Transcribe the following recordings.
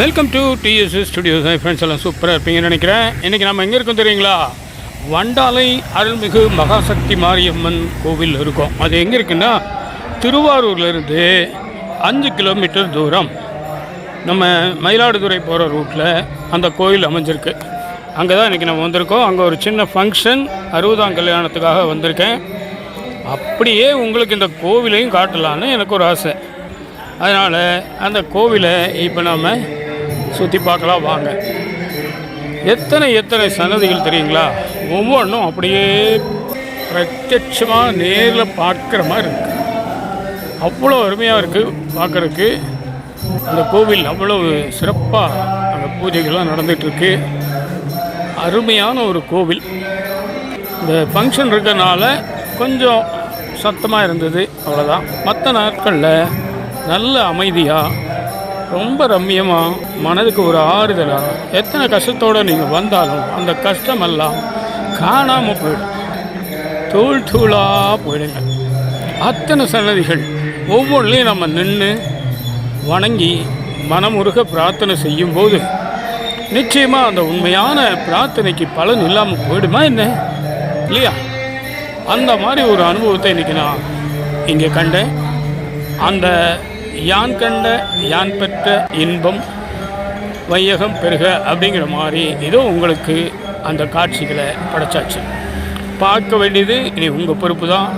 Welcome to TS studios friends எல்லாம் சூப்பராக இருப்பீங்கன்னு நினைக்கிறேன். இன்றைக்கி நம்ம எங்கே இருக்கோம் தெரியுங்களா? வண்டாலை அருள்மிகு மகாசக்தி மாரியம்மன் கோவில் இருக்கும். அது எங்கே இருக்குன்னா திருவாரூர்லேருந்து அஞ்சு கிலோமீட்டர் தூரம். நம்ம மயிலாடுதுறை போகிற ரூட்டில் அந்த கோயில் அமைஞ்சிருக்கு. அங்கே தான் இன்றைக்கி நம்ம வந்திருக்கோம். அங்கே ஒரு சின்ன ஃபங்க்ஷன் அறுபதாம் கல்யாணத்துக்காக வந்திருக்கேன். அப்படியே உங்களுக்கு இந்த கோவிலையும் காட்டலான்னு எனக்கு ஒரு ஆசை. அதனால் அந்த கோவிலை இப்போ நாம் சுற்றி பார்க்கலாம் வாங்க. எத்தனை எத்தனை சன்னதிகள் தெரியுங்களா? ஒவ்வொன்றும் அப்படியே பிரத்யட்சமாக நேரில் பார்க்குற மாதிரி இருக்குது அவ்வளோ அருமையாக இருக்குது பார்க்குறதுக்கு. அந்த கோவில் அவ்வளோ சிறப்பாக அந்த பூஜைகள்லாம் நடந்துகிட்ருக்கு. அருமையான ஒரு கோவில். இந்த ஃபங்க்ஷன் இருக்கறனால கொஞ்சம் சத்தமாக இருந்தது அவ்வளோதான் மற்ற நாட்களில் நல்ல அமைதியாக ரொம்ப ரம்மியமாக மனதுக்கு ஒரு ஆறுதலாக எத்தனை கஷ்டத்தோடு நீங்கள் வந்தாலும் அந்த கஷ்டமெல்லாம் காணாமல் போயிடும். தூள் தூளாக போயிடுங்க. அத்தனை சன்னதிகள் ஒவ்வொன்றிலையும் நம்ம நின்று வணங்கி மனமுருக பிரார்த்தனை செய்யும்போது நிச்சயமாக அந்த உண்மையான பிரார்த்தனைக்கு பலன் இல்லாமல் போயிடுமா என்ன? இல்லையா? அந்த மாதிரி ஒரு அனுபவத்தை இன்றைக்கி நான் இங்கே கண்டேன். அந்த யான் கண்ட யான் பெற்ற இன்பம் வையகம் பெருக அப்படிங்கிற மாதிரி ஏதோ உங்களுக்கு அந்த காட்சிகளை படைச்சாச்சு. பார்க்க வேண்டியது இனி உங்கள் பொறுப்பு தான்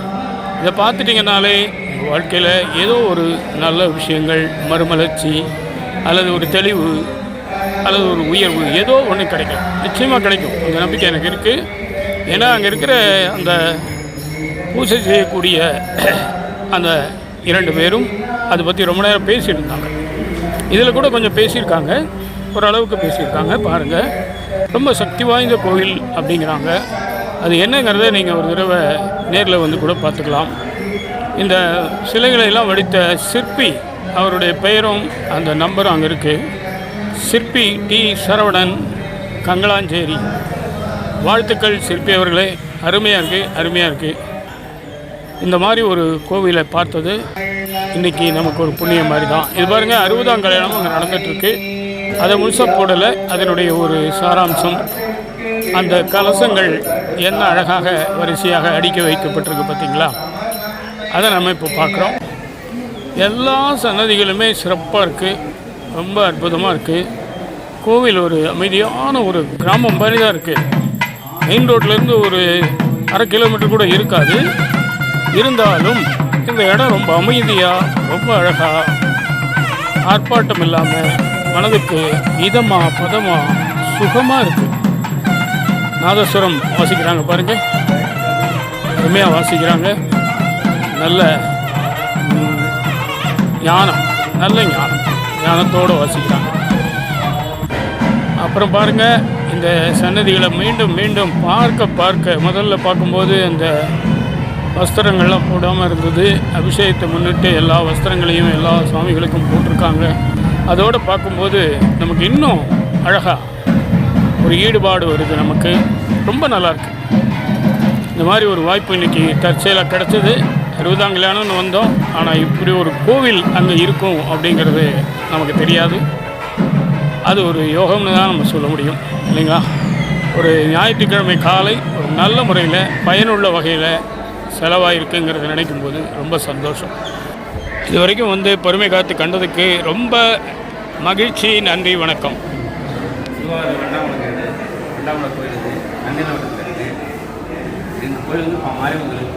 இதை பார்த்துட்டிங்கனாலே உங்கள் வாழ்க்கையில் ஏதோ ஒரு நல்ல விஷயங்கள் மறுமலர்ச்சி அல்லது ஒரு தெளிவு அல்லது ஒரு உயர்வு ஏதோ ஒன்று கிடைக்கும். நிச்சயமாக கிடைக்கும். அந்த நம்பிக்கை எனக்கு இருக்குது ஏன்னா அங்கே இருக்கிற அந்த பூஜை செய்யக்கூடிய அந்த இரண்டு பேரும் அதை பற்றி ரொம்ப நேரம் பேசியிருந்தாங்க. இதில் கூட கொஞ்சம் பேசியிருக்காங்க. ஓரளவுக்கு பேசியிருக்காங்க. பாருங்கள் ரொம்ப சக்தி வாய்ந்த கோவில் அப்படிங்கிறாங்க. அது என்னங்கிறத நீங்கள் ஒரு தடவை நேரில் வந்து கூட பார்த்துக்கலாம். இந்த சிலைகளை எல்லாம் வடித்த சிற்பி அவருடைய பெயரும் அந்த நம்பரும் அங்கே இருக்குது சிற்பி டி. சரவணன் கங்களாஞ்சேரி. வாழ்த்துக்கள் சிற்பி அவர்களே. அருமையாக இருக்குது அருமையாக இருக்குது இந்த மாதிரி ஒரு கோவிலை பார்த்தது இன்றைக்கி நமக்கு ஒரு புண்ணியம் மாதிரி தான். இது பாருங்கள் அறுபதாம் கல்யாணம் அங்கே நடந்துகிட்ருக்கு அதை முழுசாக போடலை. அதனுடைய ஒரு சாராம்சம் அந்த கலசங்கள் என்ன அழகாக வரிசையாக அடுக்கி வைக்கப்பட்டிருக்கு பார்த்தீங்களா? அதை நம்ம இப்போ பார்க்குறோம். எல்லா சன்னதிகளுமே சிறப்பாக இருக்குது ரொம்ப அற்புதமாக இருக்குது கோவில் ஒரு அமைதியான ஒரு கிராமம் மாதிரி தான் இருக்குது மெயின் ரோட்லேருந்து ஒரு அரை கிலோமீட்டர் கூட இருக்காது. இருந்தாலும் இந்த இடம் ரொம்ப அமைதியாக ரொம்ப அழகாக ஆர்ப்பாட்டம் இல்லாமல் மனதுக்கு இதமாக பதமாக சுகமாக இருக்குது நாதஸ்வரம் வாசிக்கிறாங்க பாருங்கள் அருமையாக வாசிக்கிறாங்க. நல்ல ஞானம் நல்ல ஞானம். ஞானத்தோடு வாசிக்கிறாங்க. அப்புறம் பாருங்க இந்த சன்னதிகளை மீண்டும் மீண்டும் பார்க்க பார்க்க முதல்ல பார்க்கும்போது அந்த வஸ்திரங்கள்லாம் போடாமல் இருந்தது. அபிஷேகத்தை முன்னிட்டு எல்லா வஸ்திரங்களையும் எல்லா சுவாமிகளுக்கும் போட்டிருக்காங்க. அதோடு பார்க்கும்போது நமக்கு இன்னும் அழகாக ஒரு ஈடுபாடு வருது நமக்கு. ரொம்ப நல்லாயிருக்கு இந்த மாதிரி ஒரு வாய்ப்பு இன்னைக்கு தற்செயலாக கிடச்சிது. அறுபதாம் கல்யாணம்னு வந்தோம். ஆனால் இப்படி ஒரு கோவில் அங்கே இருக்கும் அப்படிங்கிறது நமக்கு தெரியாது. அது ஒரு யோகம்னு தான் நம்ம சொல்ல முடியும். இல்லைங்களா? ஒரு ஞாயிற்றுக்கிழமை காலை ஒரு நல்ல முறையில் பயனுள்ள வகையில் செலவாயிருக்குங்கிறத நினைக்கும் போது ரொம்ப சந்தோஷம். இது வரைக்கும் வந்து பொறுமை காத்து கண்டதுக்கு ரொம்ப மகிழ்ச்சி நன்றி வணக்கம். திருவாரூர் இது கோயில் இது கோயில் வந்து கோயில்.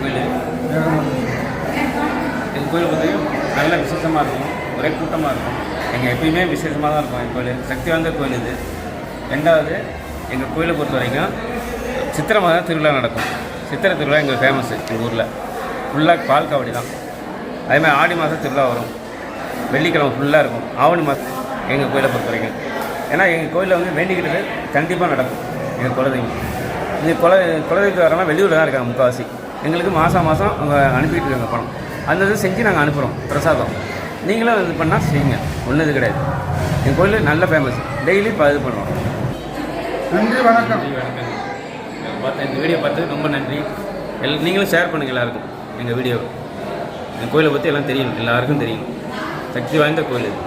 கோயில். கோயில். பார்த்தீங்கன்னா நல்ல விசேஷமாக இருக்கும். ஒரே கூட்டமாக இருக்கும். எங்கள் எப்பயுமே விசேஷமாக தான் இருக்கும் எங்கள் கோயில். சக்தி வாய்ந்த கோயில் இது. ரெண்டாவது எங்கள் கோயிலை பொறுத்த வரைக்கும் சித்திரை மாதம் திருவிழா நடக்கும். சித்திரை திருவிழா எங்கள் ஃபேமஸ் எங்கள் ஊரில். ஃபுல்லாக பால் காவடி தான். அதே மாதிரி ஆடி மாதம் திருவிழா வரும். வெள்ளிக்கிழமை ஃபுல்லாக இருக்கும். ஆவணி மாதம் எங்கள் கோயிலை பொறுத்த வரைக்கும். ஏன்னா எங்கள் கோயிலில் வந்து வேண்டிக்கிட்டது கண்டிப்பாக நடக்கும். எங்கள் குலதெய்வம். இந்த குல குலதெய்வத்து வரலாம் வெளியூரில் தான் இருக்காங்க முக்கால்வாசி. எங்களுக்கு மாதம் மாதம் அவங்க அனுப்பிட்டு இருக்காங்க பணம். அந்த இது செஞ்சு நாங்கள் அனுப்புகிறோம் பிரசாதம். நீங்களும் இது பண்ணால் செய்யுங்க. ஒன்றும் இது கிடையாது. எங்கள் கோயில் நல்ல ஃபேமஸ் டெய்லி இப்போ இது பண்ணுவோம். நன்றி வணக்கம். பார்த்து எங்கள் வீடியோ பார்த்து ரொம்ப நன்றி. எல் நீங்களும் ஷேர் பண்ணுங்கள் எல்லாருக்கும் எங்கள் வீடியோ எங்கள் கோயிலை பற்றி எல்லாம் தெரியும் எல்லாருக்கும் தெரியும். சக்தி வாய்ந்த கோயில் இது.